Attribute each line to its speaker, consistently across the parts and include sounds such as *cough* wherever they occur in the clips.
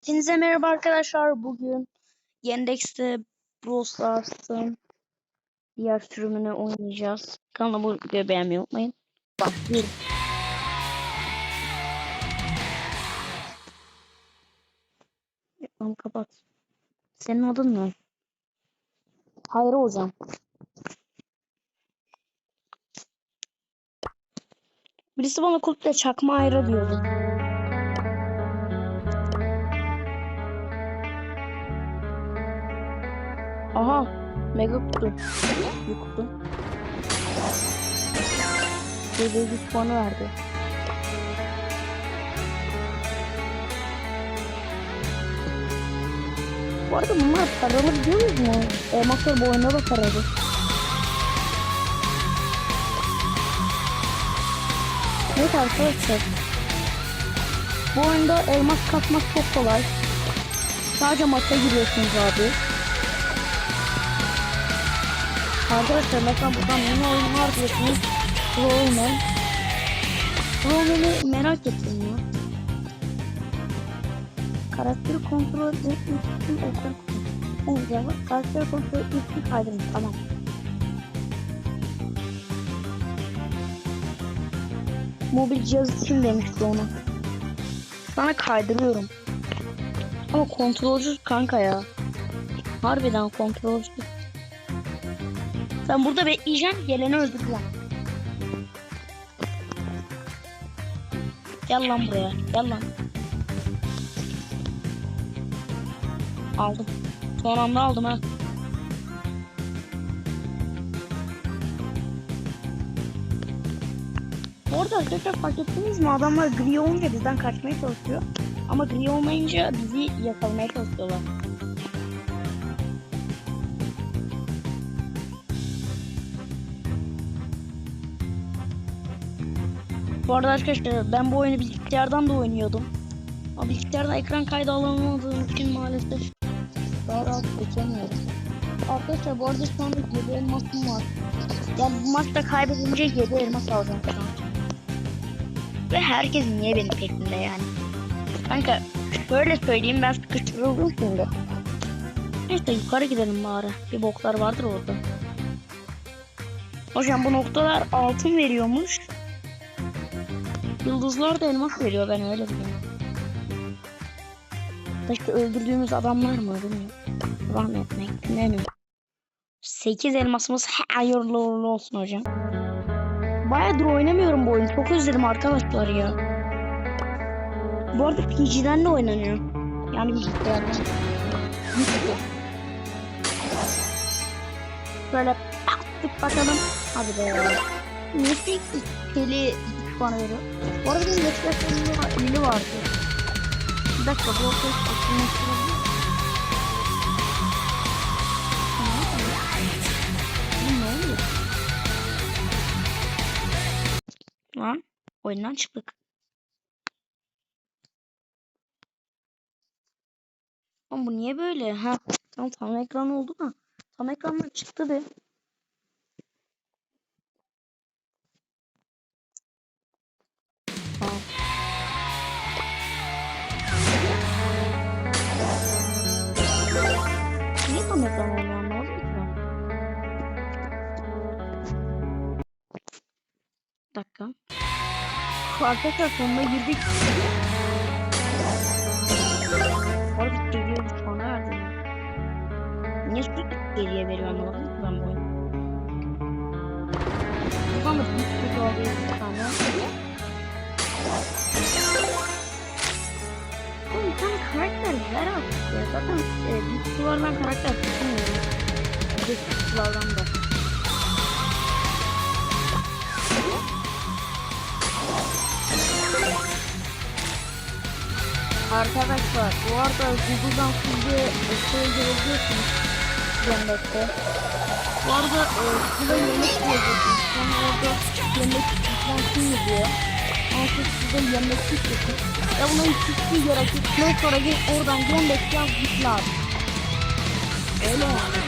Speaker 1: Hepinize merhaba arkadaşlar. Bugün Yandex'te Brawl Stars'ın diğer sürümünü oynayacağız. Kanalıma videoyu beğenmeyi unutmayın. Başlayalım. Tamam kapat. Senin adın ne? Hayır hocam. Birisi bana kulüple çakma ayrı diyordu. Aha. Mega kutu. Bir kutu. Böyle bir puanı verdi. Bu arada bunlar paralı biliyor musunuz? Elmaslar bu oyunda da paralı. Evet arkadaşlar. Bu oyunda elmas katmak çok kolay. Sadece maça giriyorsunuz abi. Arkadaşlar mesela buradan yeni oyun var diyorsunuz. Rollman. Rollman'i merak ettim ya. Karakteri kontrol etmek için ekran olacak. Karakteri kontrol etmek için kaydırın. Tamam. Mobil cihaz için demişti ona. Sana kaydırıyorum. Ama kontrolcü kanka ya. Harbiden kontrolcü. Sen burada bekleyeceksin. Geleni öldüreceğim. Gel lan buraya. Gel lan. Aldım. Son anda aldım ha. Bu arada arkadaşlar fark ettiniz mi? Adamlar gri olunca bizden kaçmaya çalışıyor. Ama gri olmayınca bizi yakalamaya çalışıyorlar. Bu arada arkadaşlar ben bu oyunu bilgisayardan da oynuyordum. Ama bilgisayardan ekran kaydı alamadığım için maalesef daha rahat geçemiyorum. Arkadaşlar bu arada şu anda 7 elmasım var. Yani bu maçta kaybedince 7 elmas alacağım şu an. Ve herkes niye benim peşimde yani. Kanka böyle söyleyeyim ben sıkıştırıldım şimdi. Neyse yukarı gidelim bari. Bir boklar vardır orada. Hocam bu noktalar altın veriyormuş. Yıldızlar da elmas veriyor ben öyle biliyorum. İşte öldürdüğümüz adamlar mı bilmiyorum. Devam etmek ne 8 elmasımız hayırlı uğurlu olsun hocam. Bayağıdır oynamıyorum bu oyunu. Çok özledim arkadaşlar ya. Bu arada PC'den de oynanıyor. Yani bilgisayardan. Güçlü. Böyle baktık bakalım. Hadi be. Nefis teli puanı veriyor. Bu arada benim Netflix'in ili vardı. Bir dakika bu. Ne oluyor? Lan oyundan çıktık. Ama bu niye böyle? Ha, tam tam ekran oldu da. Tam ekrandan çıktı be. Dakika. Arkadaşlar sonuna girdik. Bu arada geriye bir puan verdim. Niye sürekli geriye veriyor anlamadım ki ben bu oyunu. Da büyük kötü oluyor bir tane. Oğlum sen karakterler artık ya. Zaten e, büyük kutulardan karakter tutmuyorum. Bir kutulardan da. Arkadaşlar bu arada Google'dan size şey görebiliyorsunuz Cennet'te. Bu arada e, size yemek diyeceksiniz. Sonra orada yemek yüklensin yazıyor. Ama siz size yemek çıkıyorsun. Ve bunun çıktığı yere gitmeye sonra git oradan yemek yaz git lazım. Öyle yani.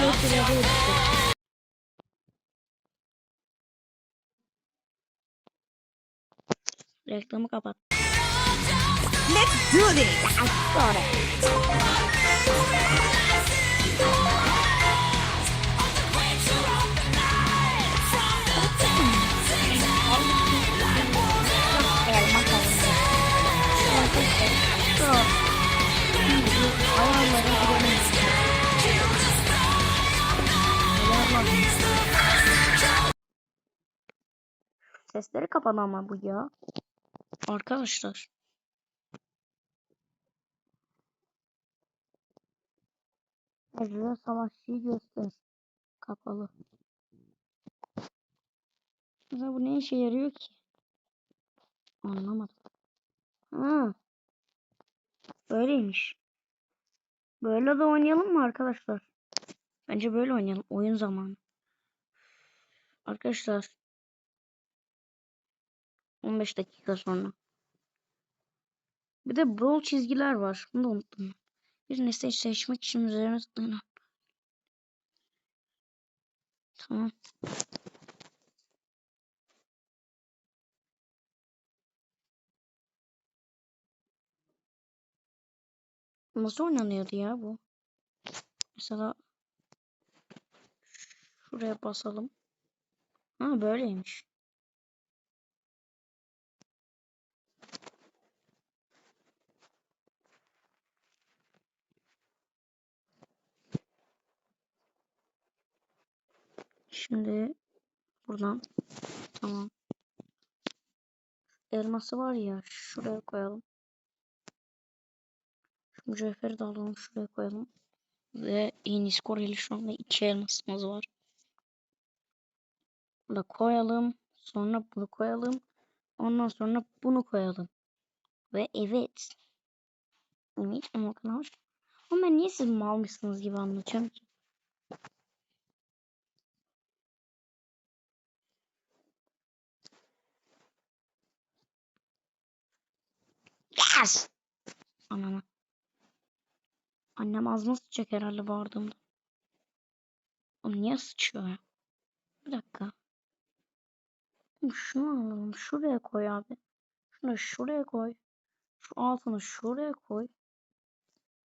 Speaker 1: Neyse yazıyor Reklamı kapat.
Speaker 2: Let's do this.
Speaker 1: Sonra. Elma kavurma. Sonra. Ayarlara girelim. Ayarlar. Sesleri kapalı ama bu ya. Arkadaşlar. Ecre savaşçıyı göster. Kapalı. Mesela bu ne işe yarıyor ki? Anlamadım. Ha. Böyleymiş. Böyle de oynayalım mı arkadaşlar? Bence böyle oynayalım. Oyun zamanı. Arkadaşlar. 15 dakika sonra. Bir de brawl çizgiler var. Bunu da unuttum. Bir nesne seçmek için üzerine tıklayın. Tamam. Nasıl oynanıyordu ya bu? Mesela şuraya basalım. Ha böyleymiş. Şimdi buradan tamam. Elması var ya şuraya koyalım. Şu mücevheri de alalım şuraya koyalım. Ve yeni skor ile şu anda iki elmasımız var. Bunu koyalım. Sonra bunu koyalım. Ondan sonra bunu koyalım. Ve evet. Evet ama kadar. Ama niye siz mal mısınız gibi anlatacağım ki? Yes! Anana. Annem ağzıma sıçacak herhalde bağırdığımda. O niye sıçıyor ya? Bir dakika. Oğlum Şunu alalım. Şuraya koy abi. Şunu şuraya koy. Şu altını şuraya koy.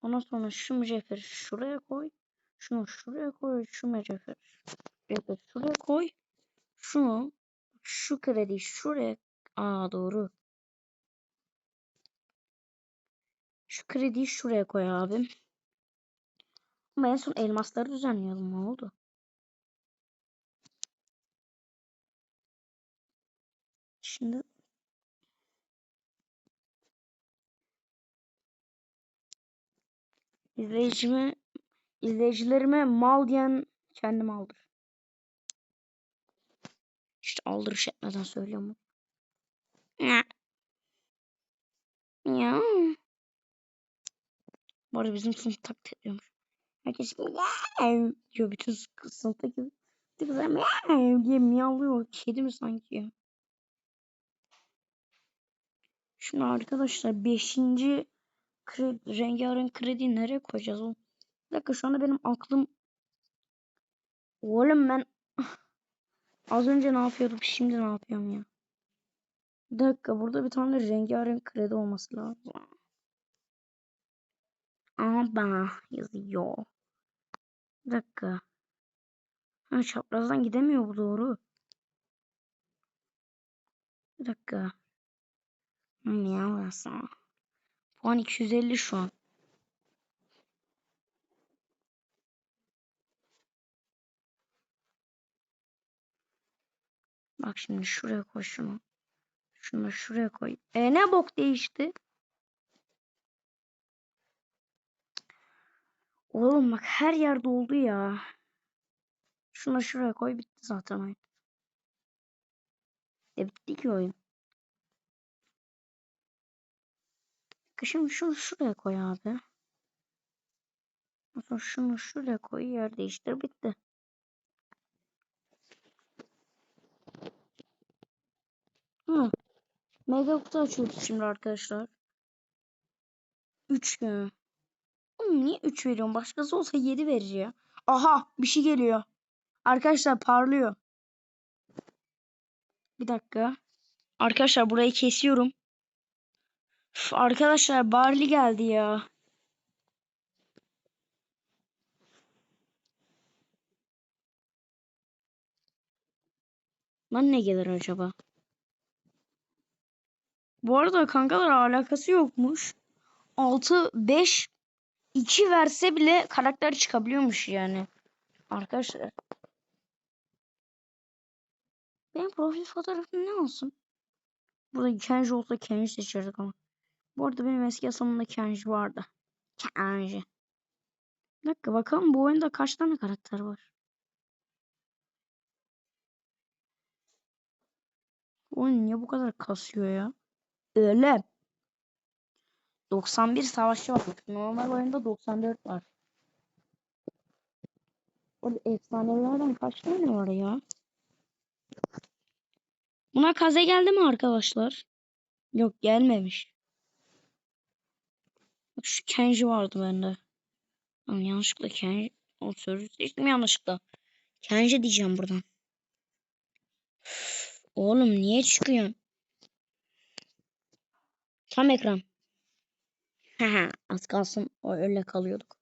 Speaker 1: Ondan sonra şu mücevheri şuraya koy. Şunu şuraya koy. Şu mücevheri mücevheri şuraya koy. Şunu şu krediyi şuraya. Aa doğru. Şu krediyi şuraya koy abim. Ama en son elmasları düzenleyelim. Ne oldu? Şimdi izleyicime izleyicilerime mal diyen kendim aldır. İşte aldırış etmeden söylüyorum. Ya. Bu arada bizim sınıf taklit ediyormuş. Herkes diyor bütün sı- sınıftaki kızlar diye miyavlıyor. Kedi mi sanki? Şimdi arkadaşlar 5. Kredi, rengarenk krediyi nereye koyacağız oğlum? Bir dakika şu anda benim aklım Oğlum ben *laughs* az önce ne yapıyordum şimdi ne yapıyorum ya? Bir dakika burada bir tane rengarenk kredi olması lazım. Ama yazıyor. Bir dakika. Ha çaprazdan gidemiyor bu doğru. Bir dakika. Ne yapıyorsun? Puan 250 şu an. Bak şimdi şuraya koy şunu. Şunu şuraya koy. E ne bok değişti? Oğlum bak her yerde oldu ya. Şunu da şuraya koy bitti zaten oyun. E bitti ki oyun. Şimdi şunu şuraya koy abi. Sonra şunu şuraya koy yer değiştir bitti. Hı. Mega kutu açıyoruz şimdi arkadaşlar. 3 gün. Niye 3 veriyorum? Başkası olsa 7 verir ya. Aha bir şey geliyor. Arkadaşlar parlıyor. Bir dakika. Arkadaşlar burayı kesiyorum. Üf, arkadaşlar Barley geldi ya. Lan ne gelir acaba? Bu arada kankalar alakası yokmuş. 6 5 2 verse bile karakter çıkabiliyormuş yani. Arkadaşlar. Benim profil fotoğrafım ne olsun? Burada Kenji olsa Kenji seçerdik ama. Bu arada benim eski hesabımda Kenji vardı. Kenji. Bir dakika bakalım bu oyunda kaç tane karakter var? Bu oyun niye bu kadar kasıyor ya? Öyle. 91 savaşçı var. Normal oyunda 94 var. Orada efsanelerden kaç tane var ya? Buna kaze geldi mi arkadaşlar? Yok gelmemiş. Bak şu Kenji vardı bende. Ama yanlışlıkla Kenji. O sözü seçtim yanlışlıkla. Kenji diyeceğim buradan. Oğlum niye çıkıyorsun? Tam ekran. Az kalsın o öyle kalıyorduk.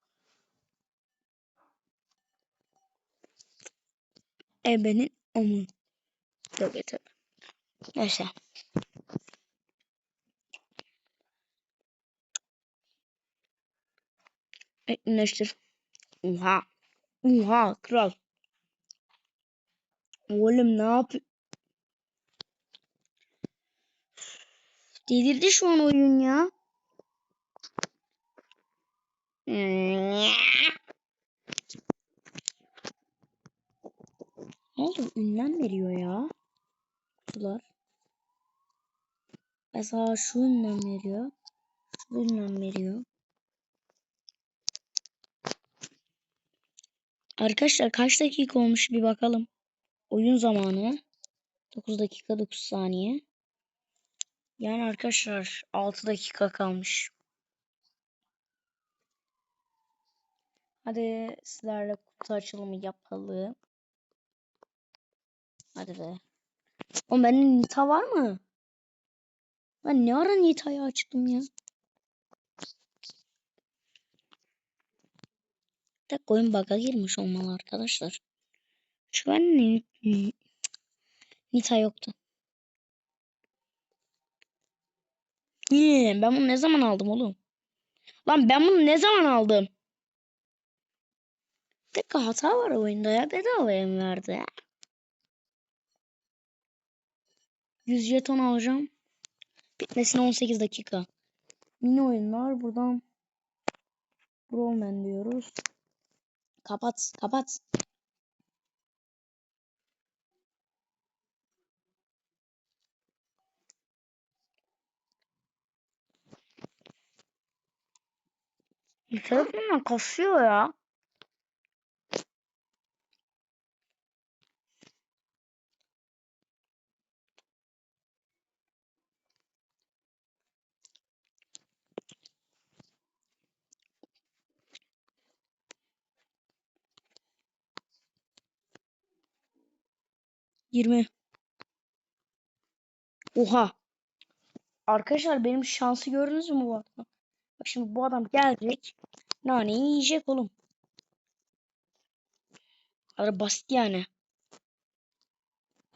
Speaker 1: Ebenin omu. Tövbe tövbe. Neyse. Etkinleştir. Oha. Oha kral. Oğlum ne yapıyor? Delirdi şu an oyun ya. Oldu? Ünlem veriyor ya. Kutular. Mesela şu ünlem veriyor. Şu ünlem veriyor. Arkadaşlar kaç dakika olmuş bir bakalım. Oyun zamanı. 9 dakika 9 saniye. Yani arkadaşlar 6 dakika kalmış. Hadi sizlerle kutu açılımı yapalım. Hadi be. O benim Nita var mı? Ben ne ara Nita'yı açtım ya? Tek oyun bug'a girmiş olmalı arkadaşlar. Şu Ni- Nita yoktu. Niye? Ben bunu ne zaman aldım oğlum? Lan ben bunu ne zaman aldım? Dakika hata var oyunda ya. Bedavaya mı verdi? 100 jeton alacağım. Bitmesine 18 dakika. Mini oyunlar buradan Brawlman diyoruz. Kapat, kapat. Telefonla kasıyor ya. Yirmi. Oha. Arkadaşlar benim şansı gördünüz mü bu adamı? Bak şimdi bu adam gelecek. Naneyi yiyecek oğlum. Kadar basit yani.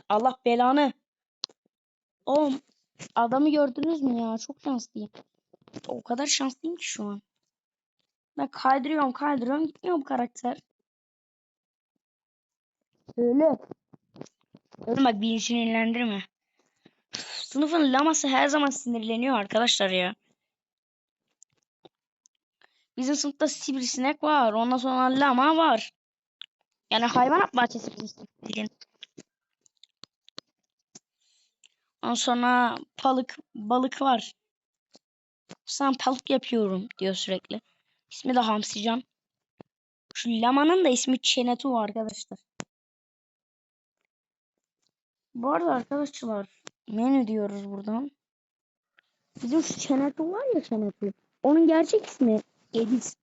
Speaker 1: Allah belanı. Oğlum adamı gördünüz mü ya? Çok şanslıyım. O kadar şanslıyım ki şu an. Ben kaydırıyorum kaydırıyorum gitmiyor bu karakter. Öyle. Oğlum bak beni sinirlendirme. Sınıfın laması her zaman sinirleniyor arkadaşlar ya. Bizim sınıfta sivrisinek var. Ondan sonra lama var. Yani hayvanat bahçesi bildiğin. Ondan sonra balık balık var. Sen balık yapıyorum diyor sürekli. İsmi de Hamsican. Şu lamanın da ismi Çenetu arkadaşlar. Bu arada arkadaşlar menü diyoruz buradan. Bizim şu Çenetli var ya Çenetli. Onun gerçek ismi Ediz.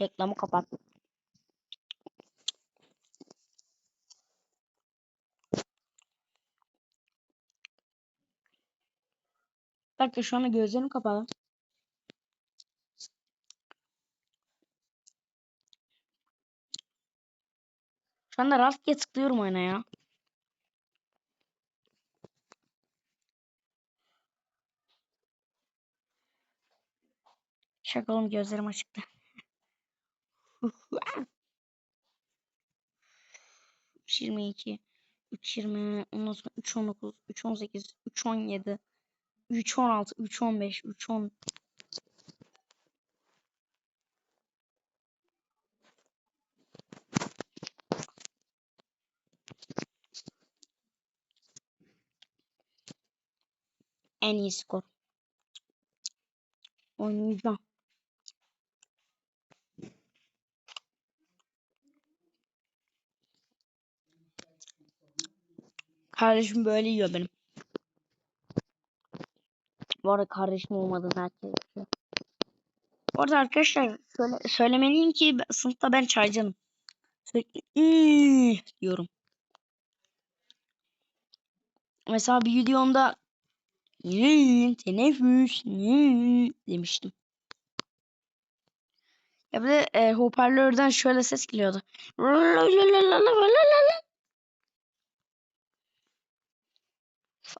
Speaker 1: Reklamı kapat. Dakika şu anda gözlerim kapalı. Şu anda rastgele tıklıyorum oyuna ya. Şaka oğlum gözlerim açıktı. *laughs* 22 320 ondan sonra 319 318 317 316 315 310 En iyi skor. Oynayacağım. Kardeşim böyle yiyor benim. Bu arada kardeşim herkes biliyor. Bu arada arkadaşlar söyle, söylemeliyim ki sınıfta ben çaycanım. Sürekli diyorum. Mesela bir videomda "Iıı, teneffüs iıı" demiştim. Ya bir de e, hoparlörden şöyle ses geliyordu.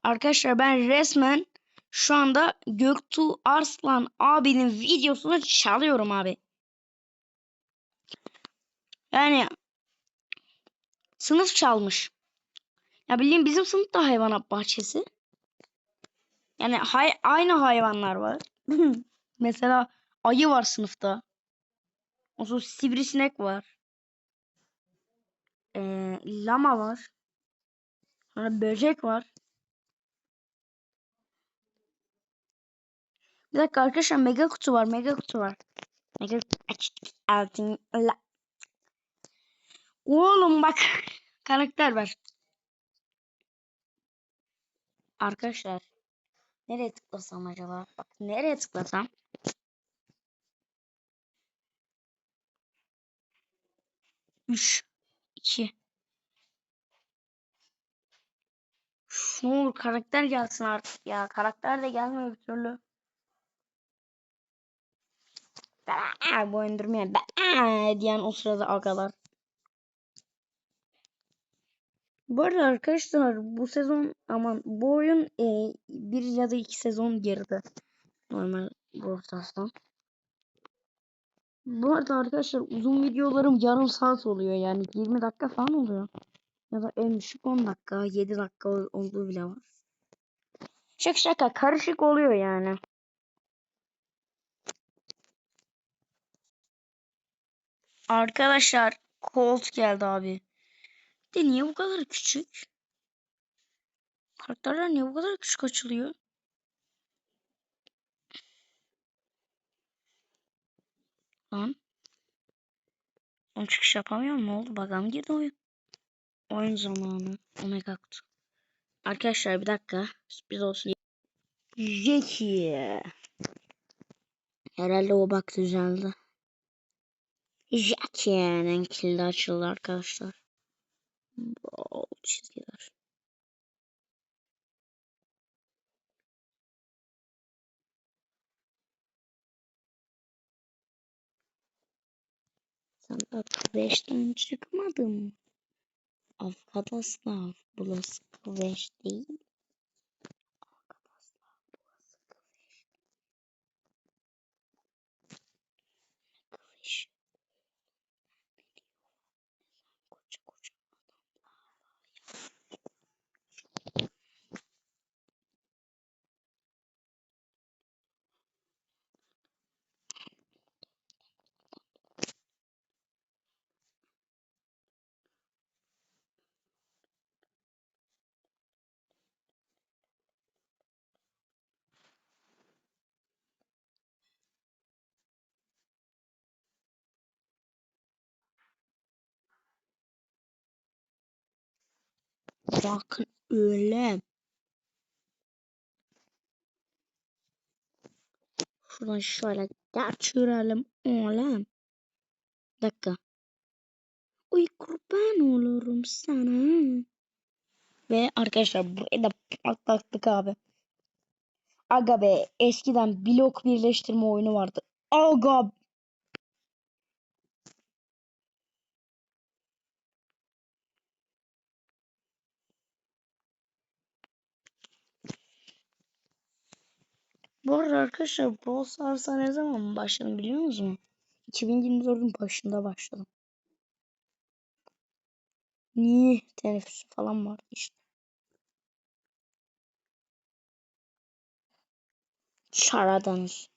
Speaker 1: Arkadaşlar ben resmen şu anda Göktuğ Arslan abinin videosunu çalıyorum abi. Yani sınıf çalmış. Ya bildiğin bizim sınıfta hayvanat bahçesi. Yani hay aynı hayvanlar var. *clears throat* Mesela ayı var sınıfta. O sonra sivrisinek var. Ee, lama var. Sonra böcek var. Bir dakika arkadaşlar mega kutu var. Mega kutu var. Mega. Altın. Oğlum bak. *laughs* Karakter var. Arkadaşlar. Nereye tıklasam acaba? Bak nereye tıklasam? Üç. iki. Ne olur karakter gelsin artık ya. Karakter de gelmiyor bir türlü. Aa, bu durmuyor. Aa, diyen o sırada agalar. Bu arada arkadaşlar bu sezon aman bu oyun e, bir ya da iki sezon geride. Normal Brawl Bu arada arkadaşlar uzun videolarım yarım saat oluyor yani 20 dakika falan oluyor. Ya da en düşük 10 dakika 7 dakika olduğu bile var. Şaka şaka karışık oluyor yani. Arkadaşlar Colt geldi abi. De niye bu kadar küçük? Karakterler niye bu kadar küçük açılıyor? Lan. Son çıkış yapamıyorum. Ne oldu? Baga mı girdi oyun? Oyun zamanı. Omega kutu. Arkadaşlar bir dakika. Sürpriz olsun. Jackie. Herhalde o bak düzeldi. Jackie'nin kilidi açıldı arkadaşlar. Bol çizgiler. Sen de 5'ten çıkmadın. Arkadaşlar burası kıveç değil. Bakın öyle. Şuradan şöyle geçirelim oğlum. Dakika. Uy kurban olurum sana. Ve arkadaşlar burayı da patlattık abi. Aga be eskiden blok birleştirme oyunu vardı. Aga Bu arada arkadaşlar Brawl Stars'a ne zaman başladım biliyor musunuz? 2024'ün başında başladım. Niye teneffüsü falan vardı işte. Şaradanız.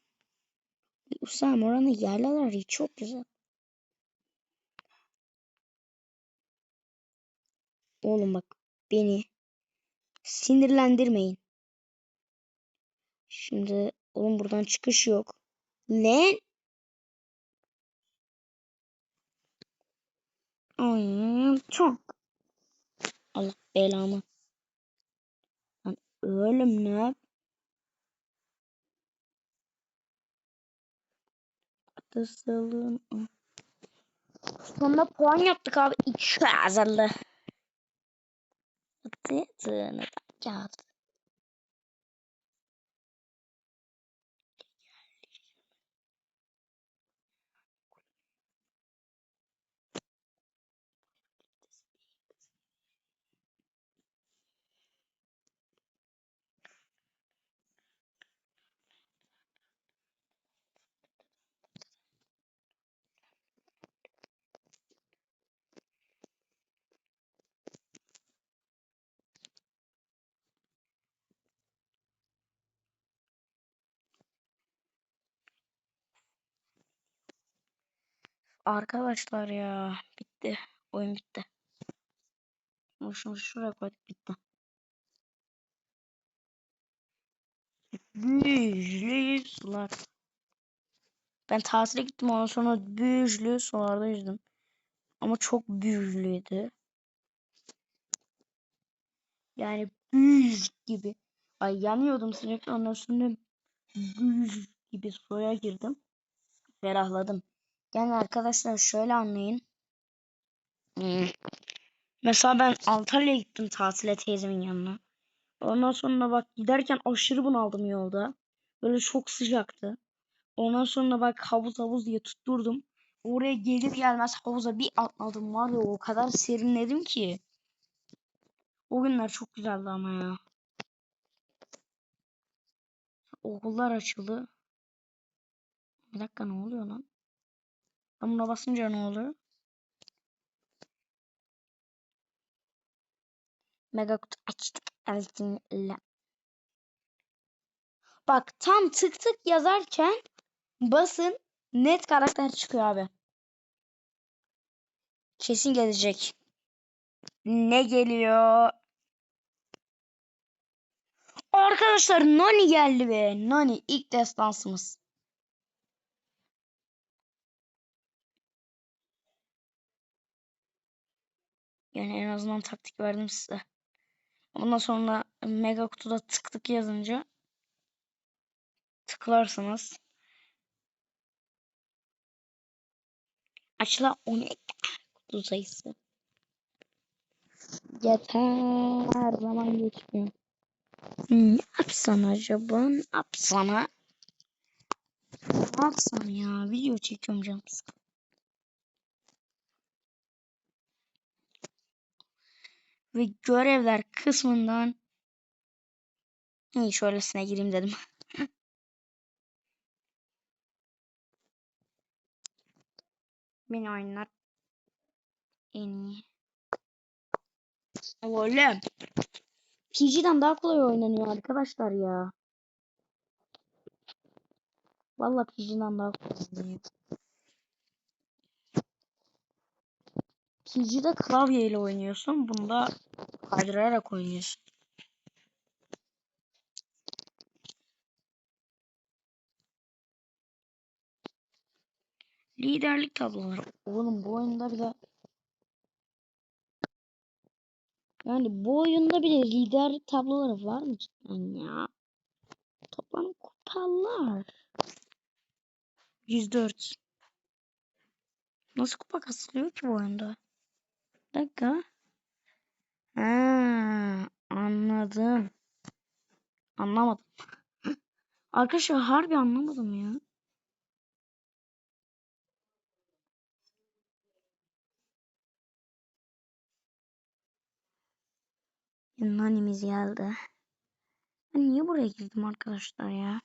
Speaker 1: Usam oranın yerleri çok güzel. Oğlum bak beni sinirlendirmeyin. Şimdi oğlum buradan çıkış yok. Lan. Ay çok. Allah belamı. Lan ölüm ne? Atasılın. Sonunda puan yaptık abi. İki hazırlı. Tığını kağıt. Arkadaşlar ya bitti. Oyun bitti. Şunu, şuraya koyduk bitti. Büyülü sular. Ben tatile gittim ondan sonra büyülü sularda yüzdüm. Ama çok büyülüydü. Yani büyüz gibi. Ay yanıyordum sürekli ondan sonra büyüz gibi suya girdim. Ferahladım. Yani arkadaşlar şöyle anlayın. Hmm. Mesela ben Antalya'ya gittim tatile teyzemin yanına. Ondan sonra bak giderken aşırı bunaldım yolda. Böyle çok sıcaktı. Ondan sonra bak havuz havuz diye tutturdum. Oraya gelir gelmez havuza bir atladım var ya o kadar serinledim ki. O günler çok güzeldi ama ya. Okullar açıldı. Bir dakika ne oluyor lan? Ben buna basınca ne oluyor? Mega kutu açtık. Eltimle. Bak tam tık tık yazarken basın net karakter çıkıyor abi. Kesin gelecek. Ne geliyor? Arkadaşlar Nani geldi be. Nani ilk destansımız. Yani en azından taktik verdim size. Ondan sonra mega kutuda tık tık yazınca tıklarsınız. Açılan 12 kutu sayısı. Yeter zaman geçmiyor. Ne yapsam acaba? Ne yapsana? Ne yapsam ya? Video çekiyorum canım. Ve görevler kısmından İyi şöylesine gireyim dedim. *laughs* Beni oyunlar en iyi. Oğlum. PG'den daha kolay oynanıyor arkadaşlar ya. Vallahi PG'den daha kolay oynanıyor. PG'de klavyeyle oynuyorsun. Bunda kaydırarak oynuyorsun. Liderlik tabloları. Oğlum bu oyunda bile yani bu oyunda bile liderlik tabloları var mı cidden ya? Toplam kupalar. 104. Nasıl kupa kasılıyor ki bu oyunda? Dakika. Ha, anladım. Anlamadım. *gasps* Arkadaşlar harbi anlamadım ya. Nanimiz geldi. Ben niye buraya girdim arkadaşlar ya?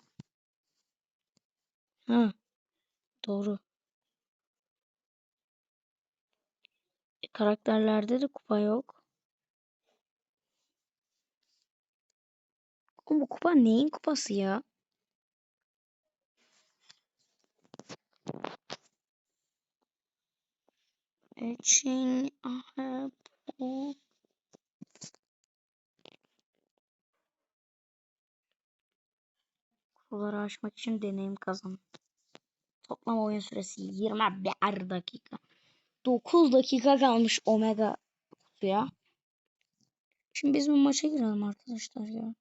Speaker 1: Ha, doğru. Karakterlerde de kupa yok. Oğlum bu kupa neyin kupası ya? Etching a bu. Kupaları aşmak için deneyim kazan. Toplam oyun süresi 21 dakika. 9 dakika kalmış Omega kutuya. Şimdi biz bu maça girelim arkadaşlar ya.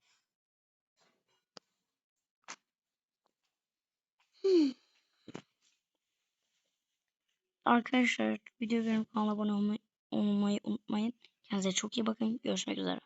Speaker 1: Hmm. Arkadaşlar video benim kanala abone olmayı, olmayı unutmayın. Kendinize çok iyi bakın. Görüşmek üzere.